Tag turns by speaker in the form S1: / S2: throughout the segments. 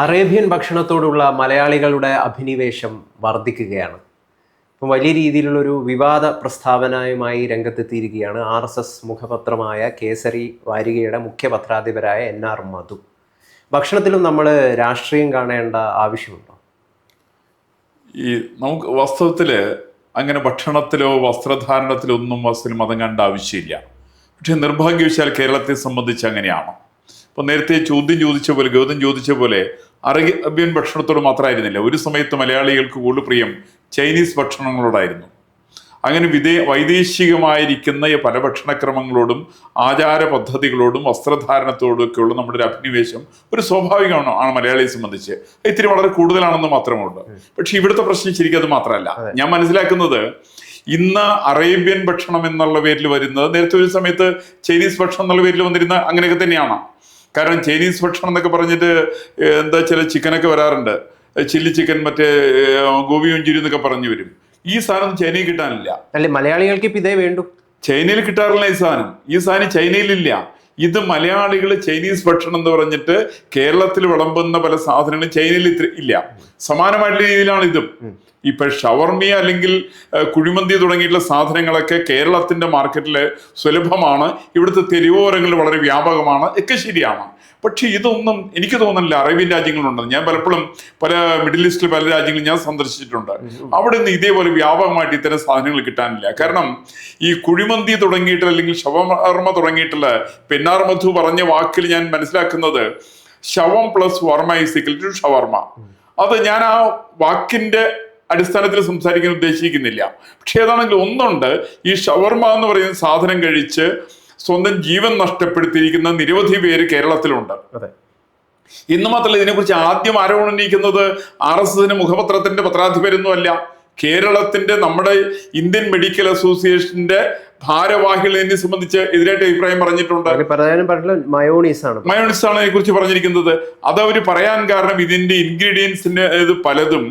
S1: Arabian ഭക്ഷണത്തോടുള്ള മലയാളികളുടെ അഭിനിവേശം വർദ്ധിക്കുകയാണ്. ഇപ്പം വലിയ രീതിയിലുള്ളൊരു വിവാദ പ്രസ്താവനയുമായി രംഗത്തെത്തിയിരിക്കുകയാണ് ആർ എസ് എസ് മുഖപത്രമായ കേസരി വാരികയുടെ മുഖ്യ പത്രാധിപരായ എൻ ആർ മധു. ഭക്ഷണത്തിലും നമ്മൾ രാഷ്ട്രീയം കാണേണ്ട ആവശ്യമുണ്ടോ?
S2: ഈ നമുക്ക് വാസ്തവത്തിൽ അങ്ങനെ ഭക്ഷണത്തിലോ വസ്ത്രധാരണത്തിലോ ഒന്നും വസ്തുവിന് മതം കണ്ട ആവശ്യമില്ല. പക്ഷെ നിർഭാഗ്യവശാൽ കേരളത്തെ സംബന്ധിച്ച് അങ്ങനെയാണ്. അപ്പോൾ നേരത്തെ ചോദ്യം ചോദിച്ച പോലെ ഗൗതം ചോദിച്ച പോലെ അറേബ്യൻ ഭക്ഷണത്തോട് മാത്രമായിരുന്നില്ല. ഒരു സമയത്ത് മലയാളികൾക്ക് കൂടുതൽ പ്രിയം ചൈനീസ് ഭക്ഷണങ്ങളോടായിരുന്നു. അങ്ങനെ വിദേ വൈദേശികമായിരിക്കുന്ന ഈ പല ഭക്ഷണക്രമങ്ങളോടും ആചാര പദ്ധതികളോടും വസ്ത്രധാരണത്തോടും ഒക്കെയുള്ള നമ്മുടെ ഒരു അഭിനിവേശം ഒരു സ്വാഭാവികമാണ് ആണ് മലയാളിയെ സംബന്ധിച്ച്. ഇത്തിരി വളരെ കൂടുതലാണെന്ന് മാത്രമേ ഉള്ളൂ പക്ഷെ ഇവിടുത്തെ പ്രശ്നം ശരിക്കും അത് മാത്രമല്ല. ഞാൻ മനസ്സിലാക്കുന്നത് ഇന്ന് അറേബ്യൻ ഭക്ഷണം എന്നുള്ള പേരിൽ വരുന്നത് നേരത്തെ ഒരു സമയത്ത് ചൈനീസ് ഭക്ഷണം എന്നുള്ള പേരിൽ വന്നിരുന്ന അങ്ങനെയൊക്കെ തന്നെയാണ്. കാരണം ചൈനീസ് ഭക്ഷണം എന്നൊക്കെ പറഞ്ഞിട്ട് എന്താ ചില ചിക്കനൊക്കെ വരാറുണ്ട്. ചില്ലി ചിക്കൻ മറ്റേ ഗോപി മഞ്ചൂരി എന്നൊക്കെ പറഞ്ഞു വരും. ഈ സാധനം ചൈനയിൽ കിട്ടാനില്ല.
S1: അല്ലെ മലയാളികൾക്ക് ഇപ്പം ഇതേ വേണ്ടു.
S2: ചൈനയിൽ കിട്ടാറില്ല ഈ സാധനം. ഈ സാധനം ചൈനയിലില്ല. ഇത് മലയാളികൾ ചൈനീസ് ഭക്ഷണം എന്ന് പറഞ്ഞിട്ട് കേരളത്തിൽ വിളമ്പുന്ന പല സാധനങ്ങളും ചൈനയിൽ ഇത്ര ഇല്ല. സമാനമായിട്ടുള്ള രീതിയിലാണ് ഇതും. ഇപ്പൊ ഷവർമി അല്ലെങ്കിൽ കുഴിമന്തി തുടങ്ങിയിട്ടുള്ള സാധനങ്ങളൊക്കെ കേരളത്തിന്റെ മാർക്കറ്റിൽ സുലഭമാണ്. ഇവിടുത്തെ തെരുവോരങ്ങളിൽ വളരെ വ്യാപകമാണ്. ഒക്കെ ശരിയാണ്. പക്ഷെ ഇതൊന്നും എനിക്ക് തോന്നുന്നില്ല അറേബ്യൻ രാജ്യങ്ങളുണ്ടെന്ന് ഞാൻ പലപ്പോഴും പല മിഡിൽ ഈസ്റ്റിൽ പല രാജ്യങ്ങളും ഞാൻ സന്ദർശിച്ചിട്ടുണ്ട്. അവിടെ നിന്ന് ഇതേപോലെ വ്യാപകമായിട്ട് ഇത്തരം സാധനങ്ങൾ കിട്ടാനില്ല. കാരണം ഈ കുഴിമന്തി തുടങ്ങിയിട്ട് അല്ലെങ്കിൽ ശവർമ തുടങ്ങിയിട്ടുള്ള പെന്നാർ മധു പറഞ്ഞ വാക്കിൽ ഞാൻ മനസ്സിലാക്കുന്നത് ശവം പ്ലസ് വർമ്മ ഈസിക്കൽ ടു ഷവർമ്മ. അത് ഞാൻ ആ വാക്കിന്റെ അടിസ്ഥാനത്തിൽ സംസാരിക്കാൻ ഉദ്ദേശിക്കുന്നില്ല. പക്ഷെ ഏതാണെങ്കിൽ ഒന്നുണ്ട് ഈ ഷവർമ എന്ന് പറയുന്ന സാധനം കഴിച്ച് സ്വന്തം ജീവൻ നഷ്ടപ്പെടുത്തിയിരിക്കുന്ന നിരവധി പേര് കേരളത്തിലുണ്ട്.
S1: അതെ.
S2: ഇന്ന് മാത്രമല്ല ഇതിനെക്കുറിച്ച് ആദ്യം ആരോപണം ഉന്നയിക്കുന്നത് ആർ എസ് എസിന്റെ മുഖപത്രത്തിന്റെ പത്രാധിപരൊന്നും അല്ല കേരളത്തിന്റെ നമ്മുടെ ഇന്ത്യൻ മെഡിക്കൽ അസോസിയേഷന്റെ ഭാരവാഹികൾ ഇതിനെ സംബന്ധിച്ച് എതിരായിട്ട് അഭിപ്രായം പറഞ്ഞിട്ടുണ്ട്.
S1: മയോണീസ് ആണ്.
S2: മയോണീസ് ആണ് മയോണിസ് കുറിച്ച് പറഞ്ഞിരിക്കുന്നത്. അത് അവർ പറയാൻ കാരണം ഇതിന്റെ ഇൻഗ്രീഡിയൻസിന്റെ ഇത് പലതും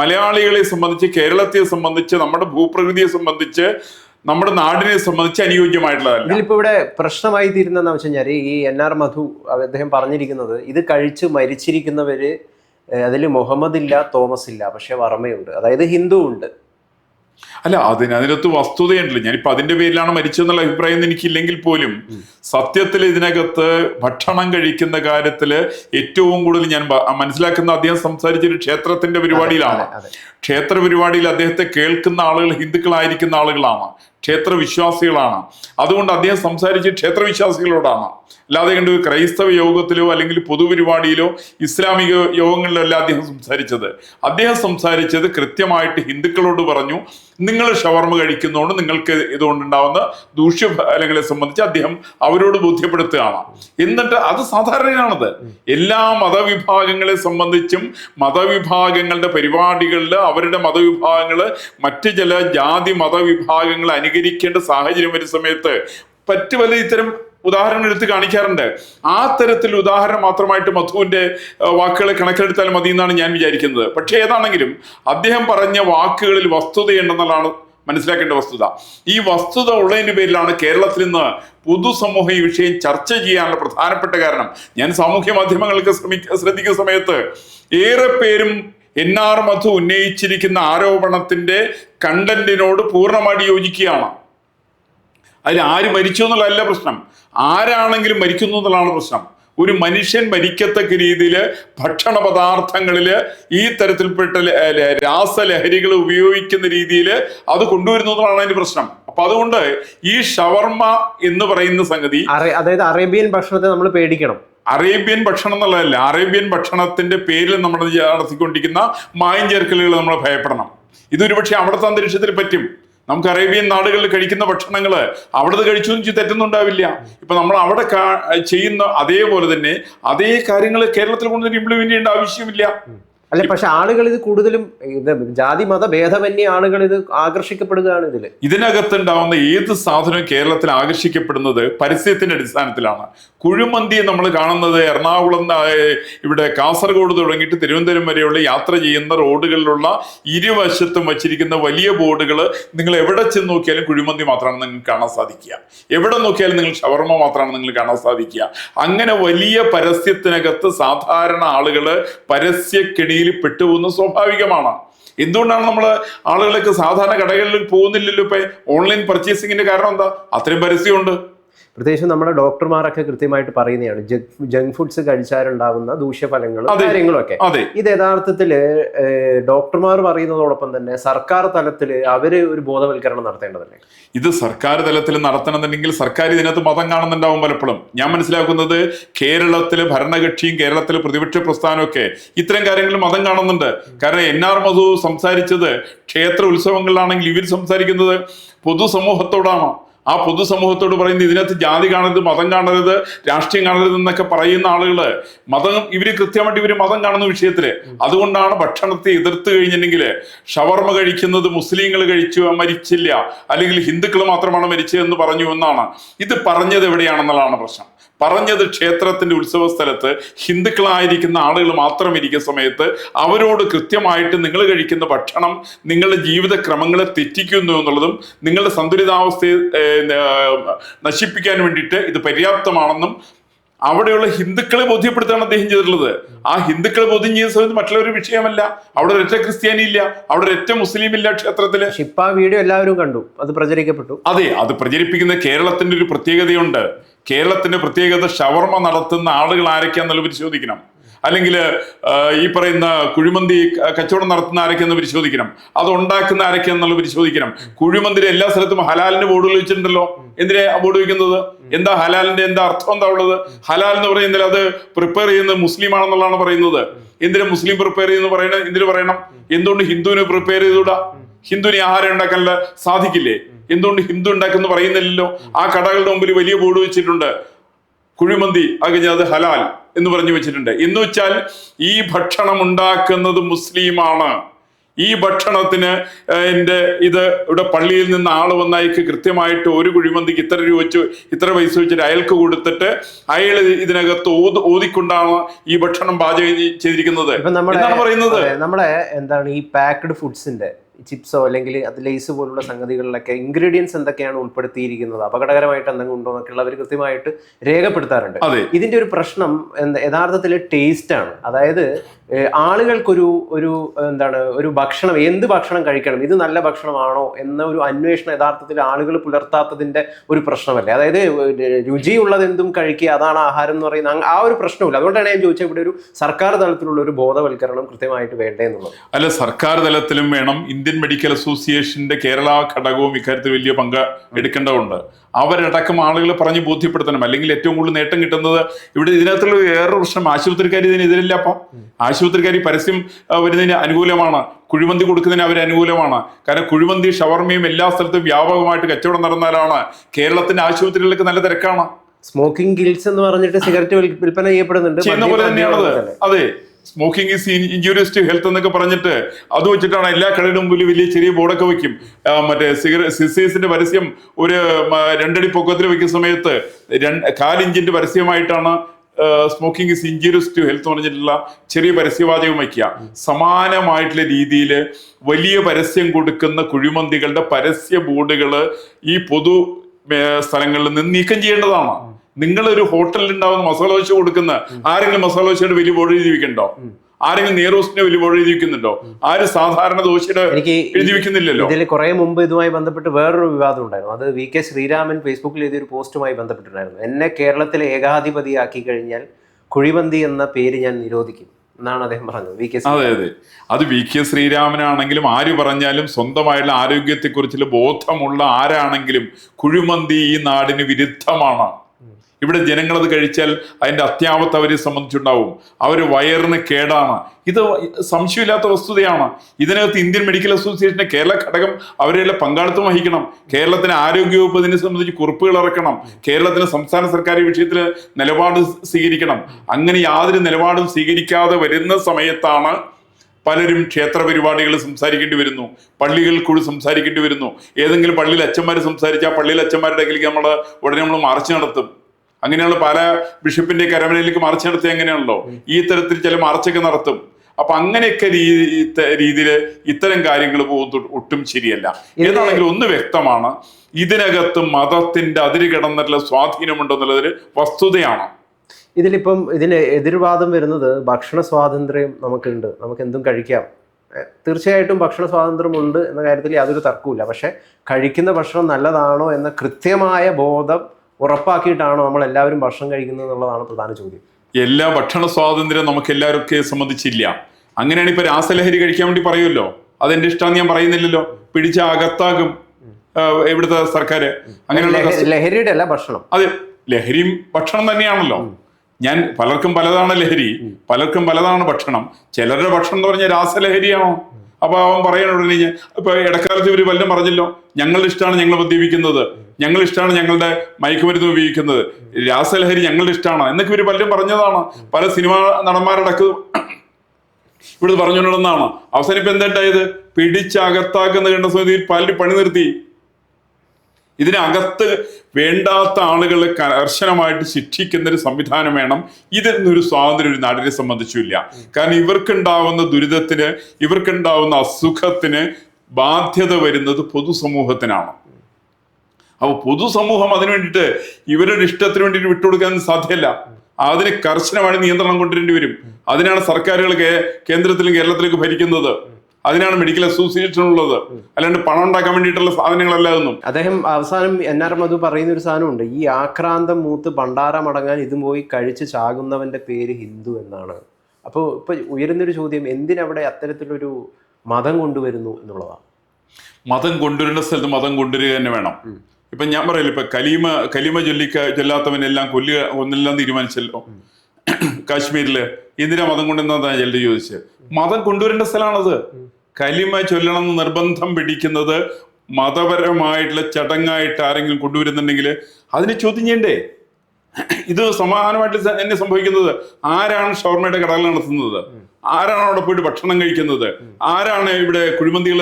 S2: മലയാളികളെ സംബന്ധിച്ച് കേരളത്തെ സംബന്ധിച്ച് നമ്മുടെ ഭൂപ്രകൃതിയെ സംബന്ധിച്ച് നമ്മുടെ നാടിനെ സംബന്ധിച്ച് അനുയോജ്യമായിട്ടുള്ളതല്ല.
S1: ഇതിലിപ്പോ ഇവിടെ പ്രശ്നമായി തീരുന്നതെന്ന് വെച്ച് കഴിഞ്ഞാൽ ഈ എൻ ആർ മധു അദ്ദേഹം പറഞ്ഞിരിക്കുന്നത് ഇത് കഴിച്ച് മരിച്ചിരിക്കുന്നവര് അതിൽ മുഹമ്മദ് ഇല്ല തോമസ് ഇല്ല പക്ഷെ വർമ്മയുണ്ട്. അതായത് ഹിന്ദു ഉണ്ട്
S2: അല്ല അതിന് അതിനകത്ത് വസ്തുതയുണ്ടല്ലോ. ഞാനിപ്പോ അതിന്റെ പേരിലാണ് മരിച്ചതെന്നുള്ള അഭിപ്രായം എനിക്കില്ലെങ്കിൽ പോലും. സത്യത്തിൽ ഇതിനകത്ത് ഭക്ഷണം കഴിക്കുന്ന കാര്യത്തിൽ ഏറ്റവും കൂടുതൽ ഞാൻ മനസ്സിലാക്കുന്ന അദ്ദേഹം സംസാരിച്ചൊരു ക്ഷേത്രത്തിന്റെ പരിപാടിയിലാണ്. ക്ഷേത്ര പരിപാടിയിൽ അദ്ദേഹത്തെ കേൾക്കുന്ന ആളുകൾ ഹിന്ദുക്കളായിരിക്കുന്ന ആളുകളാണ്. ക്ഷേത്ര വിശ്വാസികളാണ്. അതുകൊണ്ട് അദ്ദേഹം സംസാരിച്ച് ക്ഷേത്ര വിശ്വാസികളോടാണ്. അല്ലാതെ കണ്ട് ക്രൈസ്തവ യോഗത്തിലോ അല്ലെങ്കിൽ പൊതുപരിപാടിയിലോ ഇസ്ലാമിക യോഗങ്ങളിലോ അല്ല അദ്ദേഹം സംസാരിച്ചത്. അദ്ദേഹം സംസാരിച്ചത് കൃത്യമായിട്ട് ഹിന്ദുക്കളോട് പറഞ്ഞു. നിങ്ങൾ ഷവർമ കഴിക്കുന്നതുകൊണ്ട് നിങ്ങൾക്ക് ഇതുകൊണ്ടുണ്ടാവുന്ന ദൂഷ്യഫലങ്ങളെ സംബന്ധിച്ച് അദ്ദേഹം അവരോട് ബോധ്യപ്പെടുത്തുകയാണ്. എന്നിട്ട് അത് സാധാരണയാണത്. എല്ലാ മതവിഭാഗങ്ങളെ സംബന്ധിച്ചും മതവിഭാഗങ്ങളുടെ പരിപാടികളിൽ അവരുടെ മതവിഭാഗങ്ങൾ മറ്റ് ചില ജാതി മതവിഭാഗങ്ങൾ അനുകരിക്കേണ്ട സാഹചര്യം വരുന്ന സമയത്ത് പറ്റു പല ഇത്തരം ഉദാഹരണം എടുത്ത് കാണിക്കാറുണ്ട്. ആ തരത്തിൽ ഉദാഹരണം മാത്രമായിട്ട് മധുവിന്റെ വാക്കുകളെ കണക്കിലെടുത്താൽ മതി എന്നാണ് ഞാൻ വിചാരിക്കുന്നത്. പക്ഷേ ഏതാണെങ്കിലും അദ്ദേഹം പറഞ്ഞ വാക്കുകളിൽ വസ്തുതയുണ്ടെന്നുള്ളതാണ് മനസ്സിലാക്കേണ്ട വസ്തുത. ഈ വസ്തുത ഉള്ളതിന്റെ പേരിലാണ് കേരളത്തിൽ നിന്ന് പൊതുസമൂഹം ഈ വിഷയം ചർച്ച ചെയ്യാനുള്ള പ്രധാനപ്പെട്ട കാരണം. ഞാൻ സാമൂഹ്യ മാധ്യമങ്ങൾക്ക് ശ്രമിക്ക ശ്രദ്ധിക്കുന്ന സമയത്ത് ഏറെ പേരും എൻ ആർ മധു ഉന്നയിച്ചിരിക്കുന്ന ആരോപണത്തിന്റെ കണ്ടന്റിനോട് പൂർണമായിട്ട് യോജിക്കുകയാണ്. അതിൽ ആര് മരിച്ചു എന്നുള്ളതല്ല പ്രശ്നം. ആരാണെങ്കിലും മരിക്കുന്നു എന്നുള്ളതാണ് പ്രശ്നം. ഒരു മനുഷ്യൻ മരിക്കത്തക്ക രീതിയിൽ ഭക്ഷണ പദാർത്ഥങ്ങളിൽ ഈ തരത്തിൽപ്പെട്ട രാസലഹരികൾ ഉപയോഗിക്കുന്ന രീതിയിൽ അത് കൊണ്ടുവരുന്നു എന്നുള്ളതാണ് അതിന്റെ പ്രശ്നം. അപ്പൊ അതുകൊണ്ട് ഈ ഷവർമ എന്ന് പറയുന്ന സംഗതി
S1: അതായത് അറേബ്യൻ ഭക്ഷണത്തെ നമ്മൾ പേടിക്കണം.
S2: അറേബ്യൻ ഭക്ഷണം എന്നുള്ളതല്ല അറേബ്യൻ ഭക്ഷണത്തിന്റെ പേരിൽ നമ്മൾ നടത്തിക്കൊണ്ടിരിക്കുന്ന മായം ചേർക്കലുകൾ നമ്മൾ ഭയപ്പെടണം. ഇതൊരു പക്ഷേ അവിടുത്തെ അന്തരീക്ഷത്തിൽ പറ്റും. നമുക്ക് അറേബ്യൻ നാടുകളിൽ കഴിക്കുന്ന ഭക്ഷണങ്ങൾ അവിടുത്തെ കഴിച്ചു എന്ന് തെറ്റുന്നുണ്ടാവില്ല. ഇപ്പൊ നമ്മൾ അവിടെ ചെയ്യുന്ന അതേപോലെ തന്നെ അതേ കാര്യങ്ങൾ കേരളത്തിൽ കൊണ്ടുവന്ന് ഇംപ്ലിമെന്റ് ചെയ്യേണ്ട ആവശ്യമില്ല.
S1: അല്ലെ പക്ഷെ ആളുകൾ ഇത് കൂടുതലും ജാതി മത ഭേദമന്യ ആളുകൾ ഇത് ആകർഷിക്കപ്പെടുകയാണ് ഇതിൽ.
S2: ഇതിനകത്തുണ്ടാവുന്ന ഏത് സാധനവും കേരളത്തിൽ ആകർഷിക്കപ്പെടുന്നത് പരസ്യത്തിന്റെ അടിസ്ഥാനത്തിലാണ്. കുഴിമന്തി നമ്മൾ കാണുന്നത് എറണാകുളം ഇവിടെ കാസർഗോഡ് തുടങ്ങിയിട്ട് തിരുവനന്തപുരം വരെയുള്ള യാത്ര ചെയ്യുന്ന റോഡുകളിലുള്ള ഇരുവശത്തും വച്ചിരിക്കുന്ന വലിയ ബോർഡുകൾ നിങ്ങൾ എവിടെ ചെന്ന് നോക്കിയാലും കുഴിമന്തി മാത്രമാണ് നിങ്ങൾക്ക് കാണാൻ സാധിക്കുക. എവിടെ നോക്കിയാലും നിങ്ങൾ ഷവർമ മാത്രമാണ് നിങ്ങൾ കാണാൻ സാധിക്കുക. അങ്ങനെ വലിയ പരസ്യത്തിനകത്ത് സാധാരണ ആളുകൾ പരസ്യക്കെണിയിൽ പെട്ടുപോകുന്നത് സ്വാഭാവികമാണ്. എന്തുകൊണ്ടാണ് നമ്മൾ ആളുകളൊക്കെ സാധാരണ കടകളിൽ പോകുന്നില്ലല്ലോ ഇപ്പൊ? ഓൺലൈൻ പർച്ചേസിങ്ങിന്റെ കാരണം എന്താ? അത്രയും പരസ്യമുണ്ട്.
S1: പ്രത്യേകിച്ചും നമ്മുടെ ഡോക്ടർമാരൊക്കെ കൃത്യമായിട്ട് പറയുന്നതാണ് ജങ്ക് ഫുഡ്സ് കഴിച്ചാലുണ്ടാകുന്ന ദൂഷ്യഫലങ്ങളും. കാര്യങ്ങളും ഒക്കെ ഇത് യഥാർത്ഥത്തിൽ ഡോക്ടർമാർ പറയുന്നതോടൊപ്പം തന്നെ സർക്കാർ തലത്തിൽ അവർ ഒരു ബോധവൽക്കരണം നടത്തേണ്ടതല്ലേ?
S2: ഇത് സർക്കാർ തലത്തിൽ നടത്തണമെന്നുണ്ടെങ്കിൽ സർക്കാർ ഇതിനകത്ത് മതം കാണുന്നുണ്ടാവും പലപ്പോഴും. ഞാൻ മനസ്സിലാക്കുന്നത് കേരളത്തിലെ ഭരണകക്ഷിയും കേരളത്തിലെ പ്രതിപക്ഷ പ്രസ്ഥാനമൊക്കെ ഇത്തരം കാര്യങ്ങൾ മതം കാണുന്നുണ്ട്. കാരണം എൻ ആർ മധു സംസാരിച്ചത് ക്ഷേത്ര ഉത്സവങ്ങളിലാണെങ്കിൽ ഇവർ സംസാരിക്കുന്നത് പൊതുസമൂഹത്തോടാണ്. ആ പൊതുസമൂഹത്തോട് പറയുന്നത് ഇതിനകത്ത് ജാതി കാണരുത് മതം കാണരുത് രാഷ്ട്രീയം കാണരുത് എന്നൊക്കെ പറയുന്ന ആളുകൾ മതം ഇവർ കൃത്യമായിട്ട് ഇവർ മതം കാണുന്ന വിഷയത്തിൽ. അതുകൊണ്ടാണ് ഭക്ഷണത്തെ എതിർത്ത് കഴിഞ്ഞിട്ടുണ്ടെങ്കിൽ ഷവർമ കഴിക്കുന്നത് മുസ്ലിങ്ങൾ കഴിച്ചു മരിച്ചില്ല. അല്ലെങ്കിൽ ഹിന്ദുക്കൾ മാത്രമാണ് മരിച്ചതെന്ന് പറഞ്ഞു എന്നാണ്. ഇത് പറഞ്ഞത് എവിടെയാണെന്നുള്ളതാണ് പ്രശ്നം. പറഞ്ഞത് ക്ഷേത്രത്തിന്റെ ഉത്സവ സ്ഥലത്ത് ഹിന്ദുക്കളായിരിക്കുന്ന ആളുകൾ മാത്രം ഇരിക്കുന്ന സമയത്ത് അവരോട് കൃത്യമായിട്ട് നിങ്ങൾ കഴിക്കുന്ന ഭക്ഷണം നിങ്ങളുടെ ജീവിത ക്രമങ്ങളെ തെറ്റിക്കുന്നു എന്നുള്ളതും നിങ്ങളുടെ സന്തുലിതാവസ്ഥയെ നശിപ്പിക്കാൻ വേണ്ടിയിട്ട് ഇത് പര്യാപ്തമാണെന്നും അവിടെയുള്ള ഹിന്ദുക്കളെ ബോധ്യപ്പെടുത്താണ് അദ്ദേഹം ചെയ്തിട്ടുള്ളത്. ആ ഹിന്ദുക്കളെ ബോധ്യം ചെയ്യുന്ന സമയത്ത് മറ്റുള്ളൊരു വിഷയമല്ല. അവിടെ ഒരൊറ്റ ക്രിസ്ത്യാനി ഇല്ല. അവിടെ ഒരൊറ്റ മുസ്ലിം ഇല്ല
S1: ക്ഷേത്രത്തിൽ. ഇപ്പൊ വീഡിയോ എല്ലാവരും കണ്ടു. അത് പ്രചരിക്കപ്പെട്ടു.
S2: അതെ അത് പ്രചരിപ്പിക്കുന്ന കേരളത്തിന്റെ ഒരു പ്രത്യേകതയുണ്ട്. കേരളത്തിന്റെ പ്രത്യേകത ഷവർമ നടത്തുന്ന ആളുകൾ ആരൊക്കെയാന്നുള്ളത് പരിശോധിക്കണം. അല്ലെങ്കിൽ ഈ പറയുന്ന കുഴിമന്തി കച്ചവടം നടത്തുന്ന ആരൊക്കെയെന്ന് പരിശോധിക്കണം. അത് ഉണ്ടാക്കുന്ന ആരൊക്കെയാന്നുള്ളത് പരിശോധിക്കണം. കുഴിമന്തിരെ എല്ലാ സ്ഥലത്തും ഹലാലിന്റെ ബോർഡുകൾ വെച്ചിട്ടുണ്ടല്ലോ എന്തിനാ ബോർഡ് വെക്കുന്നത് എന്താ ഹലാലിന്റെ എന്താ അർത്ഥം? എന്താ ഉള്ളത്? ഹലാൽ എന്ന് പറയുന്നതിൽ അത് പ്രിപ്പയർ ചെയ്യുന്നത് മുസ്ലിം ആണെന്നുള്ളതാണ് പറയുന്നത്. എന്തിനു മുസ്ലിം പ്രിപ്പയർ ചെയ്യുന്നു പറയണ എന്തിനു പറയണം? എന്തുകൊണ്ട് ഹിന്ദുവിന് പ്രിപ്പയർ ചെയ്തുകൂടാ? ഹിന്ദുവിന് ആഹാരം ഉണ്ടാക്കാൻ സാധിക്കില്ലേ? എന്തുകൊണ്ട് ഹിന്ദു ഉണ്ടാക്കുന്നു പറയുന്നില്ലല്ലോ? ആ കടകളുടെ മുമ്പിൽ വലിയ ബോർഡ് വെച്ചിട്ടുണ്ട്. കുഴിമന്തി അത് കഴിഞ്ഞാൽ അത് ഹലാൽ എന്ന് പറഞ്ഞു വെച്ചിട്ടുണ്ട്. എന്ന് വെച്ചാൽ ഈ ഭക്ഷണം ഉണ്ടാക്കുന്നത് മുസ്ലിമാണ്. ഈ ഭക്ഷണത്തിന് എന്റെ ഇത് ഇവിടെ പള്ളിയിൽ നിന്ന് ആൾ വന്നയക്ക് കൃത്യമായിട്ട് ഒരു കുഴിമന്തിക്ക് ഇത്ര രൂപ വെച്ച് ഇത്ര പൈസ വെച്ചിട്ട് അയാൾക്ക് കൊടുത്തിട്ട് അയാൾ ഇതിനകത്ത് ഓത് ഓതിക്കൊണ്ടാണ് ഈ ഭക്ഷണം പാചകം ചെയ്തിരിക്കുന്നത്.
S1: എന്താണ്
S2: എന്നാണ് പറയുന്നത്?
S1: നമ്മുടെ എന്താണ് ഈ പാക്ഡ് ഫുഡ്സിന്റെ ചിപ്സോ അല്ലെങ്കിൽ അത് ലേസ് പോലുള്ള സംഗതികളിലൊക്കെ ഇൻഗ്രീഡിയൻസ് എന്തൊക്കെയാണ് ഉൾപ്പെടുത്തിയിരിക്കുന്നത്? അപകടകരമായിട്ട് എന്തെങ്കിലും ഉണ്ടോ എന്നൊക്കെ അവർ കൃത്യമായിട്ട് രേഖപ്പെടുത്താറുണ്ട്. ഇതിന്റെ ഒരു പ്രശ്നം എന്താ യഥാർത്ഥത്തിൽ ടേസ്റ്റ് ആണ്. അതായത് ആളുകൾക്കൊരു ഒരു എന്താണ് ഒരു ഭക്ഷണം എന്ത് ഭക്ഷണം കഴിക്കണം ഇത് നല്ല ഭക്ഷണമാണോ എന്ന ഒരു അന്വേഷണം യഥാർത്ഥത്തിൽ ആളുകൾ പുലർത്താത്തതിന്റെ ഒരു പ്രശ്നമല്ലേ? അതായത് രുചിയുള്ളത് എന്തും കഴിക്കുക അതാണ് ആഹാരം എന്ന് പറയുന്ന ആ ഒരു പ്രശ്നമില്ല. അതുകൊണ്ടാണ് ഞാൻ ചോദിച്ചത് ഇവിടെ ഒരു സർക്കാർ തലത്തിലുള്ള ഒരു ബോധവൽക്കരണം കൃത്യമായിട്ട് വേണ്ടേ എന്നുള്ളത്.
S2: അല്ല സർക്കാർ തലത്തിലും വേണം. ഇന്ത്യൻ മെഡിക്കൽ അസോസിയേഷന്റെ കേരള ഘടകവും ഇക്കാര്യത്തിൽ വലിയ പങ്ക് എടുക്കേണ്ടതുണ്ട്. അവരടക്കം ആളുകളെ പറഞ്ഞ് ബോധ്യപ്പെടുത്തണം. അല്ലെങ്കിൽ ഏറ്റവും കൂടുതൽ നേട്ടം കിട്ടുന്നത് ഇവിടെ ഇതിനകത്തുള്ള വേറൊരു പ്രശ്നം. ആശുപത്രിക്കാർ ഇതിനെതിരില്ല അപ്പൊ. ആശുപത്രിക്കാർ ഈ പരസ്യം വരുന്നതിന് അനുകൂലമാണ്. കുഴിമന്തി കൊടുക്കുന്നതിന് അവർ അനുകൂലമാണ്. കാരണം കുഴിമന്തി ഷവർമയും എല്ലാ സ്ഥലത്തും വ്യാപകമായിട്ട് കച്ചവടം നടന്നാലാണ് കേരളത്തിന്റെ ആശുപത്രികളിലൊക്കെ നല്ല തിരക്കാണ്.
S1: സ്മോക്കിംഗ് ഗിൽസ് എന്ന് പറഞ്ഞിട്ട് സിഗരറ്റ് വിൽ- വിൽപ്പന ചെയ്യപ്പെടുന്നുണ്ട്.
S2: ചെയ്യുന്ന പോലെ തന്നെയാണത്. അതെ. Smoking is injurious to health എന്നൊക്കെ പറഞ്ഞിട്ട് അത് വെച്ചിട്ടാണ് എല്ലാ കടയുടെ മുമ്പിൽ വലിയ ചെറിയ ബോർഡൊക്കെ വെക്കും. മറ്റേ സിഗരറ്റ് സിസേഴ്സിന്റെ പരസ്യം ഒരു രണ്ടടി പൊക്കത്തിൽ വെക്കുന്ന സമയത്ത് കാലിഞ്ചിന്റെ പരസ്യമായിട്ടാണ് smoking is injurious to health എന്ന് പറഞ്ഞിട്ടുള്ള ചെറിയ പരസ്യവാചകം വയ്ക്കുക സമാനമായിട്ടുള്ള രീതിയിൽ വലിയ പരസ്യം കൊടുക്കുന്ന കുഴിമന്തികളുടെ പരസ്യ ബോർഡുകൾ ഈ പൊതു സ്ഥലങ്ങളിൽ നിന്ന് നീക്കം ചെയ്യേണ്ടതാണ്. നിങ്ങളൊരു ഹോട്ടലിൽ ഉണ്ടാവുന്ന മസാല ദോശ കൊടുക്കുന്ന ആരെങ്കിലും മസാല ദോശയുടെ വലിയ ബോർഡ് എഴുതി വെക്കണ്ടോ ആരെങ്കിലും നീറോസിനെ വലിയ എഴുതി വെക്കുന്നുണ്ടോ ആര് സാധാരണ ദോശയുടെ എഴുതി വെക്കുന്നില്ലല്ലോ
S1: ഇതിൽ കുറെ മുമ്പ് ഇതുമായി ബന്ധപ്പെട്ട് വേറൊരു വിവാദം ഉണ്ടായിരുന്നു. അത് വി കെ ശ്രീരാമൻ ഫേസ്ബുക്കിൽ എഴുതിയ ഒരു പോസ്റ്റുമായി ബന്ധപ്പെട്ടിട്ടുണ്ടായിരുന്നു. എന്നെ കേരളത്തിലെ ഏകാധിപതിയാക്കി കഴിഞ്ഞാൽ കുഴിമന്തി എന്ന പേര് ഞാൻ നിരോധിക്കും എന്നാണ് അദ്ദേഹം പറഞ്ഞത്. വി കെ
S2: അതെ അതെ. അത് വി കെ ശ്രീരാമനാണെങ്കിലും ആര് പറഞ്ഞാലും സ്വന്തമായുള്ള ആരോഗ്യത്തെക്കുറിച്ചുള്ള ബോധമുള്ള ആരാണെങ്കിലും കുഴിമന്തി ഈ നാടിന് വിരുദ്ധമാണ്. ഇവിടെ ജനങ്ങളത് കഴിച്ചാൽ അതിന്റെ അത്യാവത്ത് അവരെ സംബന്ധിച്ചുണ്ടാവും. അവർ വയറിന് കേടാണ്. ഇത് സംശയമില്ലാത്ത വസ്തുതയാണ്. ഇതിനകത്ത് ഇന്ത്യൻ മെഡിക്കൽ അസോസിയേഷന്റെ കേരള ഘടകം അവരെല്ലാം പങ്കാളിത്തം വഹിക്കണം. കേരളത്തിന് ആരോഗ്യവകുപ്പ് ഇതിനെ സംബന്ധിച്ച് കുറിപ്പുകൾ ഇറക്കണം. കേരളത്തിന് സംസ്ഥാന സർക്കാർ വിഷയത്തിൽ നിലപാട് സ്വീകരിക്കണം. അങ്ങനെ യാതൊരു നിലപാടും സ്വീകരിക്കാതെ വരുന്ന സമയത്താണ് പലരും ക്ഷേത്ര പരിപാടികൾ സംസാരിക്കേണ്ടി വരുന്നു. പള്ളികളിൽ കൂടി സംസാരിക്കേണ്ടി വരുന്നു. ഏതെങ്കിലും പള്ളിയിൽ അച്ഛന്മാർ സംസാരിച്ചാൽ പള്ളിയിൽ അച്ഛന്മാരുടെ അടുക്കിലേക്ക് നമ്മൾ ഉടനെ നമ്മൾ മാർച്ച് നടത്തും. അങ്ങനെയുള്ള പല ബിഷപ്പിന്റെ കരമനയിലേക്ക് മറച്ചു നടത്തി അങ്ങനെയാണല്ലോ ഈ തരത്തിൽ ചില മറച്ചൊക്കെ നടത്തും. അപ്പൊ അങ്ങനെയൊക്കെ രീതിയിൽ ഇത്തരം കാര്യങ്ങൾ പോകുന്നത് ഒട്ടും ശരിയല്ല. ഏതാണെങ്കിലും ഒന്ന് വ്യക്തമാണ്. ഇതിനകത്ത് മതത്തിന്റെ അതിര് കിടന്നിട്ടുള്ള സ്വാധീനമുണ്ടെന്നുള്ളതൊരു വസ്തുതയാണ്.
S1: ഇതിലിപ്പം ഇതിന് എതിർവാദം വരുന്നത് ഭക്ഷണ സ്വാതന്ത്ര്യം നമുക്കുണ്ട്. നമുക്ക് എന്തും കഴിക്കാം. തീർച്ചയായിട്ടും ഭക്ഷണ സ്വാതന്ത്ര്യമുണ്ട് എന്ന കാര്യത്തിൽ യാതൊരു തർക്കവുമില്ല. പക്ഷെ കഴിക്കുന്ന ഭക്ഷണം നല്ലതാണോ എന്ന കൃത്യമായ ബോധം ഉറപ്പാക്കിയിട്ടാണോ നമ്മൾ എല്ലാവരും ഭക്ഷണം കഴിക്കുന്നത് എന്നുള്ളതാണ് പ്രധാന ചോദ്യം.
S2: എല്ലാ ഭക്ഷണ സ്വാതന്ത്ര്യം നമുക്ക് എല്ലാവർക്കെ സംബന്ധിച്ചില്ല. അങ്ങനെയാണ് ഇപ്പൊ രാസലഹരി കഴിക്കാൻ വേണ്ടി പറയുമല്ലോ? അതെന്റെ ഇഷ്ടം ഞാൻ പറയുന്നില്ലല്ലോ? പിടിച്ച അകത്താകും എവിടുത്തെ ഇവിടുത്തെ സർക്കാർ അങ്ങനെയുള്ള
S1: ലഹ- ലഹരിയുടെ അല്ല ഭക്ഷണം.
S2: അതെ ലഹരിയും ഭക്ഷണം തന്നെയാണല്ലോ. ഞാൻ പലർക്കും പലതാണ് ലഹരി പലർക്കും പലതാണ് ഭക്ഷണം. ചിലരുടെ ഭക്ഷണം എന്ന് പറഞ്ഞാൽ രാസലഹരിയാണോ? അപ്പൊ അവൻ പറയണ ഉടനെ ഇപ്പൊ ഇടക്കാലത്ത് ഇവർ വല്ലതും പറഞ്ഞല്ലോ ഞങ്ങളുടെ ഇഷ്ടമാണ് ഞങ്ങൾ മദ്യപിക്കുന്നത് ഞങ്ങളുടെ ഇഷ്ടമാണ് ഞങ്ങളുടെ മയക്കുമരുന്ന് ഉപയോഗിക്കുന്നത്. രാസലഹരി ഞങ്ങളുടെ ഇഷ്ടമാണ്. എന്നൊക്കെ ഇവർ പലരും പറഞ്ഞതാണ്. പല സിനിമാ നടന്മാരടക്ക് ഇവിടെ പറഞ്ഞുകൊണ്ടിരുന്നതാണ്. അവസാനം ഇപ്പൊ എന്തായിട്ടായത്? പിടിച്ചകത്താക്കുന്ന കണ്ട സമയത്ത് പലരും പണി നിർത്തി. ഇതിനകത്ത് വേണ്ടാത്ത ആളുകളെ കർശനമായിട്ട് ശിക്ഷിക്കുന്ന ഒരു സംവിധാനം വേണം. ഇതെന്നൊരു സ്വാതന്ത്ര്യം ഒരു നാടിനെ സംബന്ധിച്ചില്ല. കാരണം ഇവർക്കുണ്ടാവുന്ന ദുരിതത്തിന് ഇവർക്കുണ്ടാവുന്ന അസുഖത്തിന് ബാധ്യത വരുന്നത് പൊതുസമൂഹത്തിനാണ്. അപ്പൊ പൊതുസമൂഹം അതിനു വേണ്ടിയിട്ട് ഇവരുടെ ഇഷ്ടത്തിന് വേണ്ടിയിട്ട് വിട്ടുകൊടുക്കാൻ സാധ്യമല്ല അതിന് കർശനമായ നിയന്ത്രണം കൊണ്ടുവരേണ്ടി വരും. അതിനാണ് സർക്കാരുകൾ കേന്ദ്രത്തിലും കേരളത്തിലേക്ക് ഭരിക്കുന്നത്. അതിനാണ് മെഡിക്കൽ അസോസിയേഷൻ ഉള്ളത്. അല്ലാണ്ട് പണം ഉണ്ടാക്കാൻ വേണ്ടിയിട്ടുള്ള സാധനങ്ങളല്ല ഇതൊന്നും
S1: അദ്ദേഹം അവസാനം എൻ ആർ മധു പറയുന്ന ഒരു സാധനമുണ്ട്. ഈ ആക്രാന്തം മൂത്ത് ഭണ്ഡാരം അടങ്ങാൻ ഇതും പോയി കഴിച്ച് ചാകുന്നവന്റെ പേര് ഹിന്ദു എന്നാണ്. അപ്പോൾ ഇപ്പൊ ഉയരുന്നൊരു ചോദ്യം എന്തിനവിടെ അത്തരത്തിലൊരു മതം കൊണ്ടുവരുന്നു എന്നുള്ളതാണ്.
S2: മതം കൊണ്ടുവരേണ്ട സ്ഥലത്ത് മതം കൊണ്ടുവരിക തന്നെ വേണം. ഇപ്പൊ ഞാൻ പറയില്ല ഇപ്പൊ കലീമ കലീമ ചൊല്ലിക്ക ചൊല്ലാത്തവനെല്ലാം കൊല്ലുക ഒന്നെല്ലാം തീരുമാനിച്ചല്ലോ. കാശ്മീരിൽ എന്തിനാ മതം കൊണ്ടുവന്നതാ ഞാൻ ചോദിച്ചത് മതം കൊണ്ടുവരേണ്ട സ്ഥലമാണത്. കലിമ ചൊല്ലണം എന്ന് നിർബന്ധം പിടിക്കുന്നത് മതപരമായിട്ടുള്ള ചടങ്ങായിട്ട് ആരെങ്കിലും കൊണ്ടുവരുന്നുണ്ടെങ്കിൽ അതിനെ ചോദ്യം ചെയ്യണ്ടേ? ഇത് സമാധാനമായിട്ട് എന്നെ സംഭവിക്കുന്നത്. ആരാണ് ഷവർമയുടെ കടകൾ നടത്തുന്നത്? ആരാണ് അവിടെ പോയിട്ട് ഭക്ഷണം കഴിക്കുന്നത്? ആരാണ് ഇവിടെ കുഴിമന്തികൾ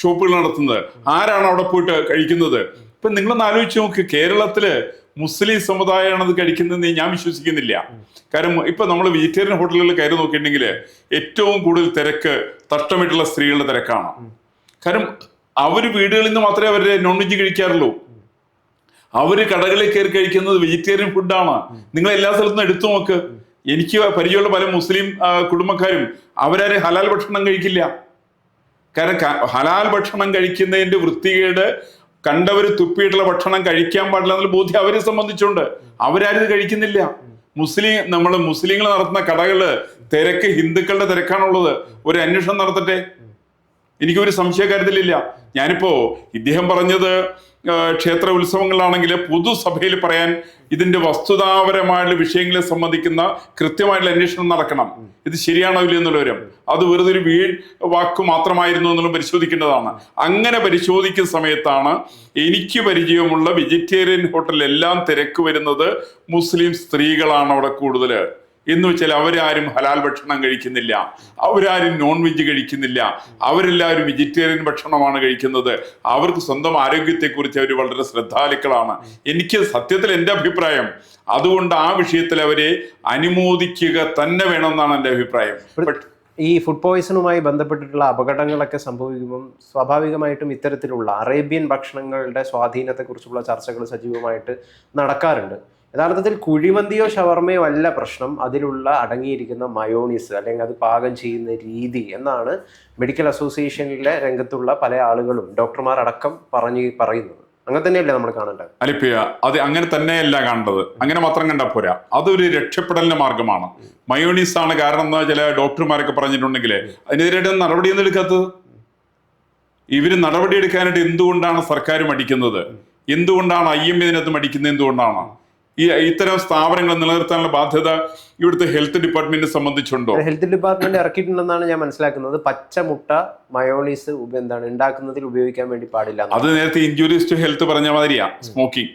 S2: ഷോപ്പുകൾ നടത്തുന്നത്? ആരാണ് അവിടെ പോയിട്ട് കഴിക്കുന്നത്? ഇപ്പൊ നിങ്ങളൊന്ന് ആലോചിച്ച് നോക്ക്. കേരളത്തിൽ മുസ്ലിം സമുദായമാണ് അത് കഴിക്കുന്നതെന്ന് ഞാൻ വിശ്വസിക്കുന്നില്ല. കാരണം ഇപ്പൊ നമ്മൾ വെജിറ്റേറിയൻ ഹോട്ടലുകളിൽ കയറി നോക്കിയിട്ടുണ്ടെങ്കിൽ ഏറ്റവും കൂടുതൽ തിരക്ക് തട്ടമിട്ടുള്ള സ്ത്രീകളുടെ തിരക്കാണ്. കാരണം അവർ വീടുകളിൽ നിന്ന് മാത്രമേ അവരുടെ നോൺ വെജ് കഴിക്കാറുള്ളൂ. അവർ കടകളിൽ കയറി കഴിക്കുന്നത് വെജിറ്റേറിയൻ ഫുഡാണ് നിങ്ങൾ എല്ലാ സ്ഥലത്തും എടുത്തു നോക്ക്. എനിക്ക് പരിചയമുള്ള പല മുസ്ലിം കുടുംബക്കാരും അവരാരും ഹലാൽ ഭക്ഷണം കഴിക്കില്ല. കാരണം ഹലാൽ ഭക്ഷണം കഴിക്കുന്നതിന്റെ വൃത്തികേട് കണ്ടവര് തുപ്പിയിട്ടുള്ള ഭക്ഷണം കഴിക്കാൻ പാടില്ല എന്നുള്ള ബോധ്യം അവരെ സംബന്ധിച്ചുണ്ട്. അവരാരും കഴിക്കുന്നില്ല. മുസ്ലിം നമ്മൾ മുസ്ലിങ്ങൾ നടത്തുന്ന കടകൾ തിരക്ക് ഹിന്ദുക്കളുടെ തിരക്കാണുള്ളത്. ഒരു അന്വേഷണം നടത്തട്ടെ? എനിക്കൊരു സംശയ കരുതലില്ല ഞാനിപ്പോ ഇദ്ദേഹം പറഞ്ഞത് ക്ഷേത്ര ഉത്സവങ്ങളാണെങ്കിൽ പൊതുസഭയിൽ പറയാൻ ഇതിന്റെ വസ്തുതാപരമായുള്ള വിഷയങ്ങളെ സംബന്ധിക്കുന്ന കൃത്യമായിട്ടുള്ള അന്വേഷണം നടക്കണം. ഇത് ശരിയാണോ ഇല്ല എന്നുള്ളവരും അത് വെറുതെ ഒരു വീ വാക്ക് മാത്രമായിരുന്നു എന്നുള്ളത് പരിശോധിക്കേണ്ടതാണ്. അങ്ങനെ പരിശോധിക്കുന്ന സമയത്താണ് എനിക്ക് പരിചയമുള്ള വെജിറ്റേറിയൻ ഹോട്ടലിലെല്ലാം തിരക്ക് വരുന്നത് മുസ്ലിം സ്ത്രീകളാണ് അവിടെ കൂടുതൽ എന്ന് വെച്ചാൽ അവരാരും ഹലാൽ ഭക്ഷണം കഴിക്കുന്നില്ല. അവരാരും നോൺ വെജ് കഴിക്കുന്നില്ല. അവരെല്ലാവരും വെജിറ്റേറിയൻ ഭക്ഷണമാണ് കഴിക്കുന്നത്. അവർക്ക് സ്വന്തം ആരോഗ്യത്തെക്കുറിച്ച് അവർ വളരെ ശ്രദ്ധാലുക്കളാണ്. എനിക്ക് സത്യത്തിൽ എന്റെ അഭിപ്രായം അതുകൊണ്ട് ആ വിഷയത്തിൽ അവരെ അനുമോദിക്കുക തന്നെ വേണമെന്നാണ് എന്റെ അഭിപ്രായം.
S1: ഈ ഫുഡ് പോയ്സണുമായി ബന്ധപ്പെട്ടിട്ടുള്ള അപകടങ്ങളൊക്കെ സംഭവിക്കുമ്പം സ്വാഭാവികമായിട്ടും ഇത്തരത്തിലുള്ള അറേബ്യൻ ഭക്ഷണങ്ങളുടെ സ്വാധീനത്തെക്കുറിച്ചുള്ള ചർച്ചകൾ സജീവമായിട്ട് നടക്കാറുണ്ട്. യഥാർത്ഥത്തിൽ കുഴിമന്തിയോ ഷവർമയോ അല്ല പ്രശ്നം. അതിലുള്ള അടങ്ങിയിരിക്കുന്ന മയോണീസ് അല്ലെങ്കിൽ അത് പാകം ചെയ്യുന്ന രീതി എന്നാണ് മെഡിക്കൽ അസോസിയേഷനിലെ രംഗത്തുള്ള പല ആളുകളും ഡോക്ടർമാർ അടക്കം പറഞ്ഞു പറയുന്നത്. അങ്ങനെ തന്നെയല്ലേ നമ്മൾ കാണേണ്ടത്?
S2: അലിപ്പിയ അത് അങ്ങനെ തന്നെയല്ല കണ്ടത് അങ്ങനെ മാത്രം കണ്ടാൽ പോരാ. അതൊരു രക്ഷപ്പെടലിന്റെ മാർഗമാണ്. മയോണീസ് ആണ് കാരണം എന്താ ചില ഡോക്ടർമാരൊക്കെ പറഞ്ഞിട്ടുണ്ടെങ്കിൽ അതിനെതിരായിട്ട് നടപടിയൊന്നും എടുക്കാത്തത്? ഇവർ നടപടിയെടുക്കാനായിട്ട് എന്തുകൊണ്ടാണ് സർക്കാർ മടിക്കുന്നത്? എന്തുകൊണ്ടാണ് ഐ എം ഇതിനകത്ത് മടിക്കുന്നത് എന്തുകൊണ്ടാണ്? ഈ ഇത്തരം സ്ഥാപനങ്ങൾ നിലനിർത്താനുള്ള ബാധ്യത ഇവിടുത്തെ ഹെൽത്ത് ഡിപ്പാർട്ട്മെന്റ് സംബന്ധിച്ചുണ്ടോ?
S1: ഹെൽത്ത് ഡിപ്പാർട്ട്മെന്റ് ഇറക്കിയിട്ടുണ്ടെന്നാണ് ഞാൻ മനസ്സിലാക്കുന്നത്. പച്ചമുട്ട മയോണീസ് എന്താണ് ഉണ്ടാക്കുന്നതിൽ ഉപയോഗിക്കാൻ വേണ്ടി പാടില്ല.
S2: അത് നേരത്തെ ഇഞ്ചുറീസ് ടു ഹെൽത്ത് പറഞ്ഞ മാതിരിയാ സ്മോക്കിംഗ്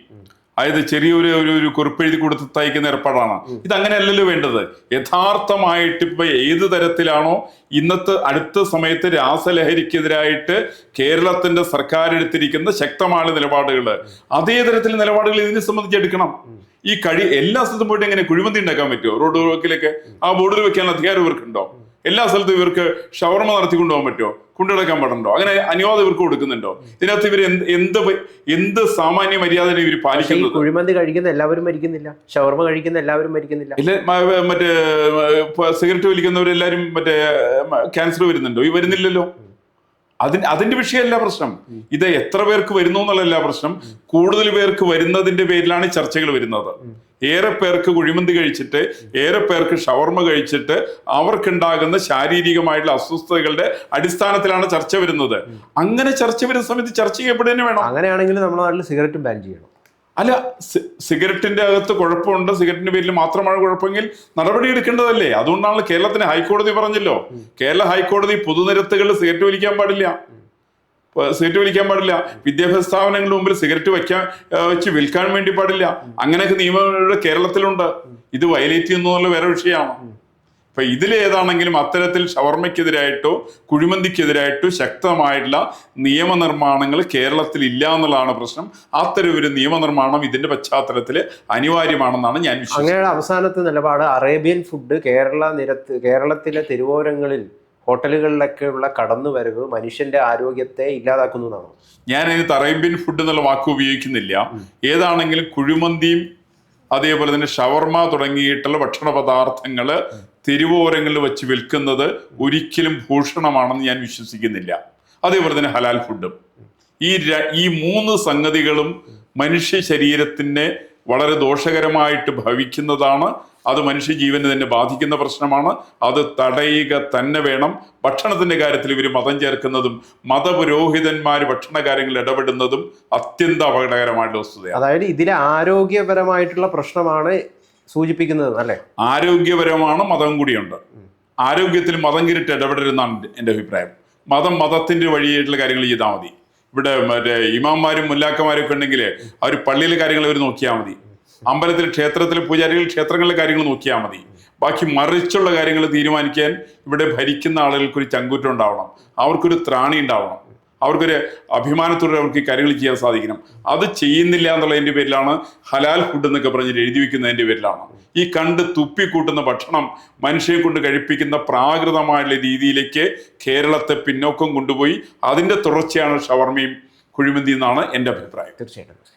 S2: അതായത് ചെറിയൊരു ഒരു ഒരു കുറിപ്പെഴുതി കൊടുത്ത് തയ്ക്കുന്ന ഏർപ്പാടാണ്. ഇത് അങ്ങനെയല്ലല്ലോ വേണ്ടത്. യഥാർത്ഥമായിട്ട് ഇപ്പൊ ഏത് തരത്തിലാണോ ഇന്നത്തെ അടുത്ത സമയത്ത് രാസലഹരിക്കെതിരായിട്ട് കേരളത്തിന്റെ സർക്കാർ എടുത്തിരിക്കുന്ന ശക്തമായ നിലപാടുകൾ അതേ തരത്തിൽ നിലപാടുകൾ ഇതിനെ സംബന്ധിച്ച് എടുക്കണം. ഈ കഴി എല്ലാ സ്ഥലത്തും പോയിട്ട് എങ്ങനെ കുഴിമന്തി ഉണ്ടാക്കാൻ പറ്റുമോ റോഡ് വർക്കിലൊക്കെ ആ ബോർഡിൽ വെക്കാൻ അധികാരം ഇവർക്കുണ്ടോ? എല്ലാ സ്ഥലത്തും ഇവർക്ക് ഷവർമ നടത്തി കൊണ്ടുപോകാൻ പറ്റുമോ കൊണ്ടുനടക്കാൻ പാടുണ്ടോ? അങ്ങനെ അനുവാദം ഇവർക്ക് കൊടുക്കുന്നുണ്ടോ? ഇതിനകത്ത് ഇവർ എന്ത് എന്ത് എന്ത് സാമാന്യ മര്യാദ ഇവർ പാലിക്കുന്നത്?
S1: കുഴിമന്തി കഴിക്കുന്ന എല്ലാവരും മരിക്കുന്നില്ല. ഷവർമ കഴിക്കുന്ന എല്ലാവരും മരിക്കുന്നില്ല.
S2: ഇല്ല മറ്റേ സിഗരറ്റ് വലിക്കുന്നവരെല്ലാരും മറ്റേ ക്യാൻസർ വരുന്നുണ്ടോ? ഈ വരുന്നില്ലല്ലോ. അതിന് അതിന്റെ വിഷയമല്ല പ്രശ്നം. ഇത് എത്ര പേർക്ക് വരുന്നു എന്നുള്ളതല്ല പ്രശ്നം. കൂടുതൽ പേർക്ക് വരുന്നതിന്റെ പേരിലാണ് ചർച്ചകൾ വരുന്നത്. ഏറെ പേർക്ക് കുഴിമന്തി കഴിച്ചിട്ട് ഏറെ പേർക്ക് ഷവർമ കഴിച്ചിട്ട് അവർക്കുണ്ടാകുന്ന ശാരീരികമായിട്ടുള്ള അസ്വസ്ഥതകളുടെ അടിസ്ഥാനത്തിലാണ് ചർച്ച വരുന്നത്. അങ്ങനെ ചർച്ച വരുന്ന സമയത്ത് ചർച്ച ചെയ്യപ്പെടുന്നതിന് വേണം.
S1: അങ്ങനെയാണെങ്കിൽ നമ്മുടെ നാട്ടിൽ സിഗരറ്റും ബാൻ ചെയ്യണം.
S2: അല്ല സിഗരറ്റിന്റെ അകത്ത് കുഴപ്പമുണ്ട്. സിഗരറ്റിന്റെ പേരിൽ മാത്രമാണ് കുഴപ്പമെങ്കിൽ നടപടി എടുക്കേണ്ടതല്ലേ? അതുകൊണ്ടാണ് കേരളത്തിന് ഹൈക്കോടതി പറഞ്ഞല്ലോ. കേരള ഹൈക്കോടതി പൊതുനിരത്തുകളിൽ സിഗരറ്റ് വലിക്കാൻ പാടില്ല. സിഗരറ്റ് വിളിക്കാൻ പാടില്ല. വിദ്യാഭ്യാസ സ്ഥാപനങ്ങളുടെ മുമ്പിൽ സിഗരറ്റ് വയ്ക്കാൻ വെച്ച് വിൽക്കാൻ വേണ്ടി പാടില്ല. അങ്ങനെയൊക്കെ നിയമങ്ങളുടെ കേരളത്തിലുണ്ട്. ഇത് വയലേറ്റ് ചെയ്യുന്നുള്ള വേറെ വിഷയമാണ്. അപ്പൊ ഇതിലേതാണെങ്കിലും അത്തരത്തിൽ ഷവർമ്മയ്ക്കെതിരായിട്ടോ കുഴിമന്തിക്കെതിരായിട്ടോ ശക്തമായിട്ടുള്ള നിയമനിർമ്മാണങ്ങൾ കേരളത്തിൽ ഇല്ല എന്നുള്ളതാണ് പ്രശ്നം. അത്തരം ഒരു നിയമനിർമ്മാണം ഇതിന്റെ പശ്ചാത്തലത്തിൽ അനിവാര്യമാണെന്നാണ് ഞാൻ
S1: അങ്ങനെയുള്ള അവസാനത്തെ നിലപാട് അറേബ്യൻ ഫുഡ് കേരള നിരത്ത് കേരളത്തിലെ തെരുവോരങ്ങളിൽ ഹോട്ടലുകളിലൊക്കെയുള്ള കടന്നുവരവ് മനുഷ്യന്റെ ആരോഗ്യത്തെ ഇല്ലാതാക്കുന്നു എന്നാണോ.
S2: ഞാൻ അതിന് തറയിമ്പിൻ ഫുഡ് എന്നുള്ള വാക്ക് ഉപയോഗിക്കുന്നില്ല. ഏതാണെങ്കിലും കുഴിമന്തിയും അതേപോലെ തന്നെ ഷവർമ തുടങ്ങിയിട്ടുള്ള ഭക്ഷണ പദാർത്ഥങ്ങൾ തെരുവോരങ്ങളിൽ വെച്ച് വിൽക്കുന്നത് ഒരിക്കലും ഭൂഷണമാണെന്ന് ഞാൻ വിശ്വസിക്കുന്നില്ല. അതേപോലെ തന്നെ ഹലാൽ ഫുഡും ഈ ഈ മൂന്ന് സംഗതികളും മനുഷ്യ ശരീരത്തിനെ വളരെ ദോഷകരമായിട്ട് ഭവിക്കുന്നതാണ്. അത് മനുഷ്യ ജീവനെ തന്നെ ബാധിക്കുന്ന പ്രശ്നമാണ്. അത് തടയുക തന്നെ വേണം. ഭക്ഷണത്തിന്റെ കാര്യത്തിൽ ഇവർ മതം ചേർക്കുന്നതും മതപുരോഹിതന്മാർ ഭക്ഷണ കാര്യങ്ങളിൽ ഇടപെടുന്നതും അത്യന്തം അപകടകരമായിട്ടുള്ള വസ്തുതയാണ്.
S1: അതായത് ഇതിലെ ആരോഗ്യപരമായിട്ടുള്ള പ്രശ്നമാണ് സൂചിപ്പിക്കുന്നത് അല്ലേ?
S2: ആരോഗ്യപരമാണ് മതം കൂടിയുണ്ട്. ആരോഗ്യത്തിൽ മതം കിരിട്ട് ഇടപെടരുന്നാണ് എന്റെ അഭിപ്രായം. മതം മതത്തിന്റെ വഴിയായിട്ടുള്ള കാര്യങ്ങൾ ചെയ്താൽ മതി. ഇവിടെ മറ്റേ ഇമാന്മാരും മുല്ലാക്കന്മാരും ഒക്കെ ഉണ്ടെങ്കിൽ അവർ പള്ളിയിലെ കാര്യങ്ങൾ അവർ നോക്കിയാൽ മതി. അമ്പലത്തിൽ ക്ഷേത്രത്തിലെ പൂജാരികൾ ക്ഷേത്രങ്ങളിലെ കാര്യങ്ങൾ നോക്കിയാൽ മതി. ബാക്കി മറിച്ചുള്ള കാര്യങ്ങൾ തീരുമാനിക്കാൻ ഇവിടെ ഭരിക്കുന്ന ആളുകൾക്ക് ഒരു ചങ്കൂറ്റം ഉണ്ടാവണം. അവർക്കൊരു ത്രാണി ഉണ്ടാവണം. അവർക്കൊരു അഭിമാനത്തോടെ അവർക്ക് കാര്യങ്ങൾ ചെയ്യാൻ സാധിക്കണം. അത് ചെയ്യുന്നില്ല എന്നുള്ളതിന്റെ പേരിലാണ് ഹലാൽ ഫുഡ് എന്നൊക്കെ പറഞ്ഞിട്ട് എഴുതി വെക്കുന്നതിന്റെ പേരിലാണ്. ഈ കണ്ട് തുപ്പിക്കൂട്ടുന്ന ഭക്ഷണം മനുഷ്യനെ കൊണ്ട് കഴിപ്പിക്കുന്ന പ്രാകൃതമായുള്ള രീതിയിലേക്ക് കേരളത്തെ പിന്നോക്കം കൊണ്ടുപോയി അതിന്റെ തുടർച്ചയാണ് ഷവർമയും കുഴിമന്തി എന്നാണ് എന്റെ അഭിപ്രായം.
S1: തീർച്ചയായിട്ടും.